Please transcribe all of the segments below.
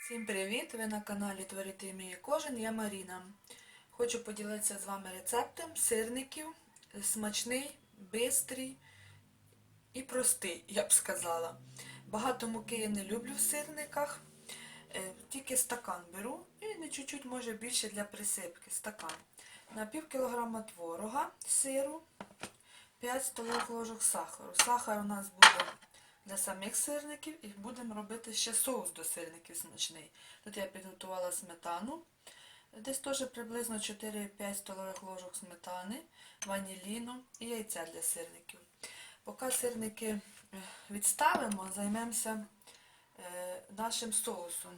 Всім привіт! Ви на каналі Творити вміє кожен, я Маріна. Хочу поділитися з вами рецептом сирників. Смачний, бистрий і простий, я б сказала. Багато муки я не люблю в сирниках. Е, Тільки стакан беру і не чуть-чуть може більше для присипки. Стакан. На пів кілограма творога, сиру, 5 столових ложок сахару. Сахар у нас буде для самих сирників і будемо робити ще соус до сирників смачний. Тут я підготувала сметану, десь теж приблизно 4-5 столових ложок сметани, ваніліну і яйця для сирників. Поки сирники е, відставимо, займемося е, нашим соусом.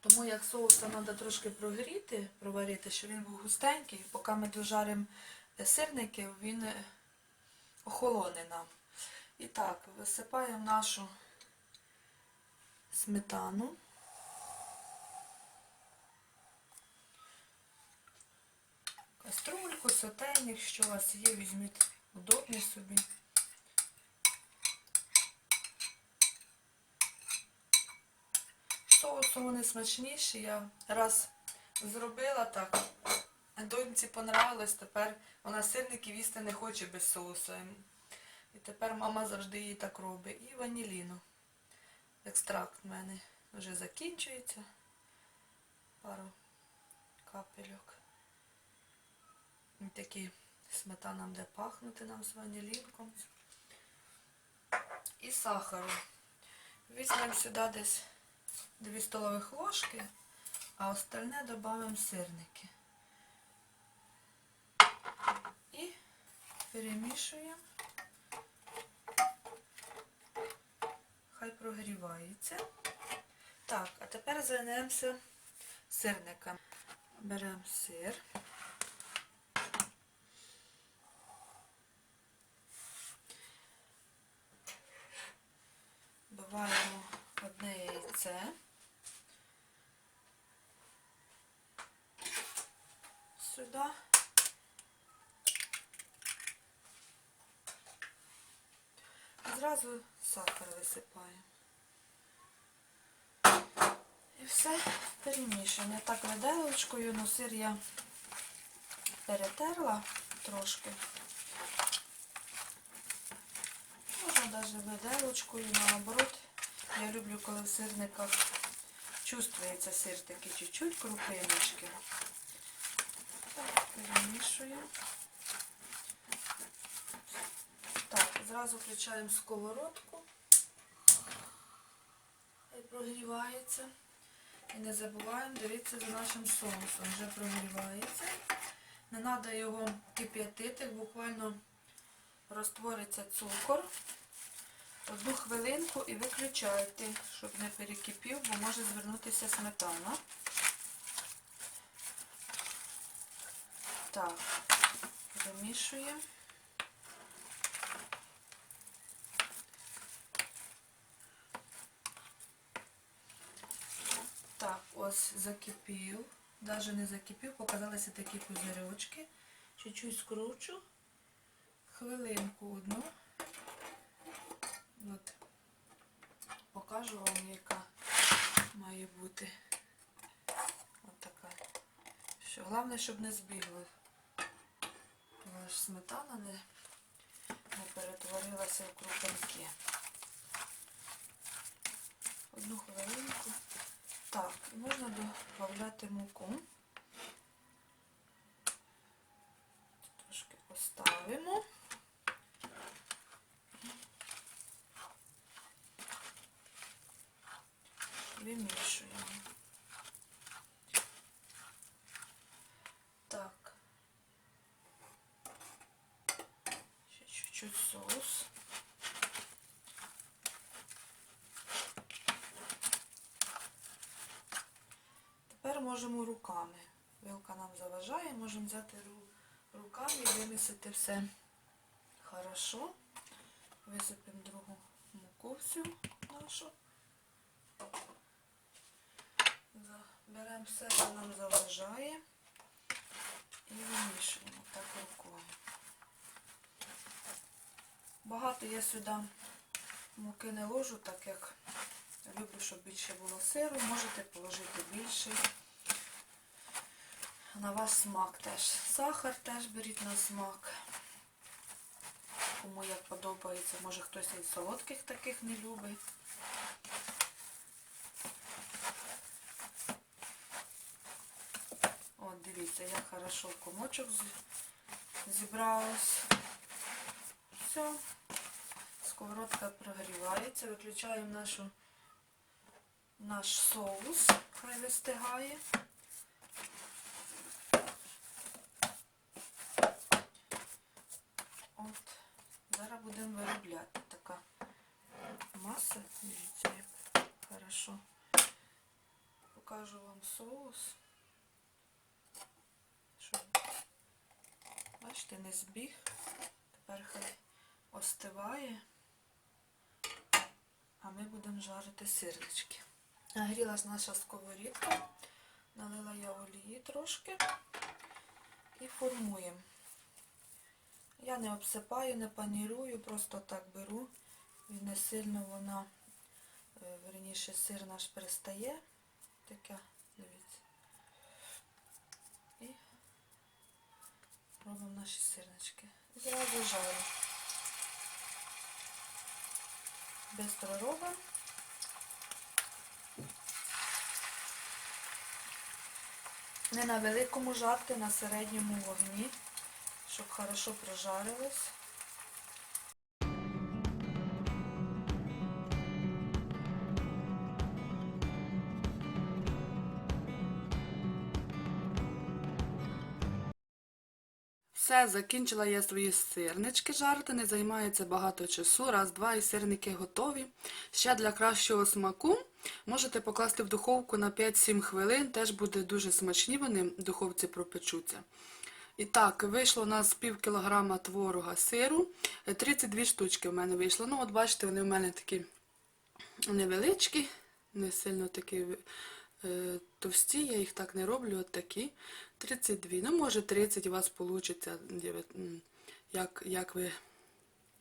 Тому як соус треба трошки прогріти, проварити, щоб він був густенький, поки ми дожаримо сирники, він охолоне нам. І так, висипаємо нашу сметану. Каструльку, сотейник, що у вас є, візьміть удобні собі. Соусом вони смачніші. Я раз зробила так. Доньці понравилось, тепер вона сирників їсти не хоче без соусу. І тепер мама завжди її так робить. І ваніліну. Екстракт в мене вже закінчується. Пару капельок. Такі сметана буде пахнути нам з ванілінком. І сахару. Візьмемо сюди десь 2 столових ложки, а остальне додамо сирники. І перемішуємо. Хай прогрівається. Так, а тепер займемося сирником. Беремо сир. Вбиваємо одне яйце. Сюди. Зразу сахар висипаємо. І все перемішуємо. Так виделочкою, ну сир я перетерла трошки. Можна навіть виделочкою, наоборот. Я люблю, коли в сирниках чувствується сир такий чуть-чуть крупиночки. Так, перемішуємо. Так, зразу включаємо сковородку. Хай прогрівається. І не забуваємо дивитися за нашим соусом. Вже прогрівається. Не треба його кип'ятити, буквально розтвориться цукор. Одну хвилинку і виключайте, щоб не перекипів, бо може звернутися сметана. Так, замішуємо. Так, ось закипів. Навіть не закипів, показалися такі пузирьочки. Чуть-чуть скручу. Хвилинку одну. От. Покажу вам, яка має бути. От така. Що, головне, щоб не збігли. Аж сметана не, не перетворилася в крупинки. Одну хвилинку. Так, можна додати муку. Трошки поставимо. Вимішуємо. Так. Ще чуть-чуть соус. Тепер можемо руками. Вилка нам заважає, можемо взяти руками і вимісити все хорошо. Висипемо другу муку всю нашу. Беремо все, що нам заважає і вимішуємо так рукою. Багато я сюди муки не ложу, так як люблю, щоб більше було сиру, можете положити більше. На ваш смак теж. Сахар теж беріть на смак. Кому як подобається, може хтось і солодких таких не любить. От, дивіться, як хорошо в комочок з- зібралось. Все. Сковородка прогрівається. Виключаємо нашу, наш соус, хай вистигає. От, зараз будемо виробляти. Така маса, дивіться, як хорошо. Покажу вам соус. Щоб, бачите, не збіг. Тепер хай остиває. А ми будемо жарити сирнички. Нагрілась наша сковорідка. Налила я олії трошки і формуємо. Я не обсипаю, не панірую, просто так беру. І не сильно вона, е, верніше, сир наш пристає. Таке, дивіться. І робимо наші сирнички. Зразу жарю. Бистро робимо. Не на великому жарти, на середньому вогні, щоб хорошо прожарилось. Все, закінчила я свої сирнички жарити, не займається багато часу. Раз, два і сирники готові. Ще для кращого смаку можете покласти в духовку на 5-7 хвилин, теж буде дуже смачні, вони в духовці пропечуться. І так, вийшло у нас пів кілограма творога сиру, е, 32 штучки в мене вийшло. Ну, от бачите, вони в мене такі невеличкі, не сильно такі е, товсті, я їх так не роблю, от такі. 32. Ну, може 30 у вас вийде, як, як ви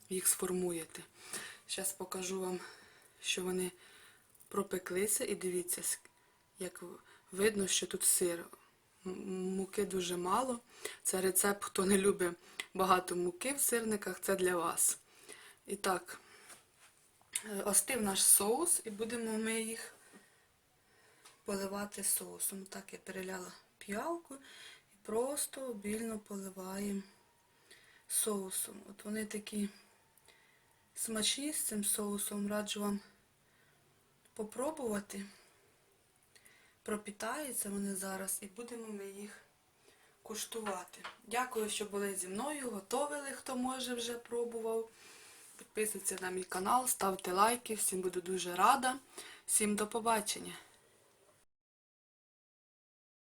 їх сформуєте. Зараз покажу вам, що вони пропеклися. І дивіться, як видно, що тут сир. Муки дуже мало. Це рецепт, хто не любить багато муки в сирниках, це для вас. І так, е, остив наш соус, і будемо ми їх поливати соусом. Так, я переляла піалку і просто обільно поливаємо соусом. От вони такі смачні з цим соусом, раджу вам попробувати. Пропітаються вони зараз і будемо ми їх куштувати. Дякую, що були зі мною, готовили, хто може вже пробував. Підписуйтесь на мій канал, ставте лайки, всім буду дуже рада. Всім до побачення!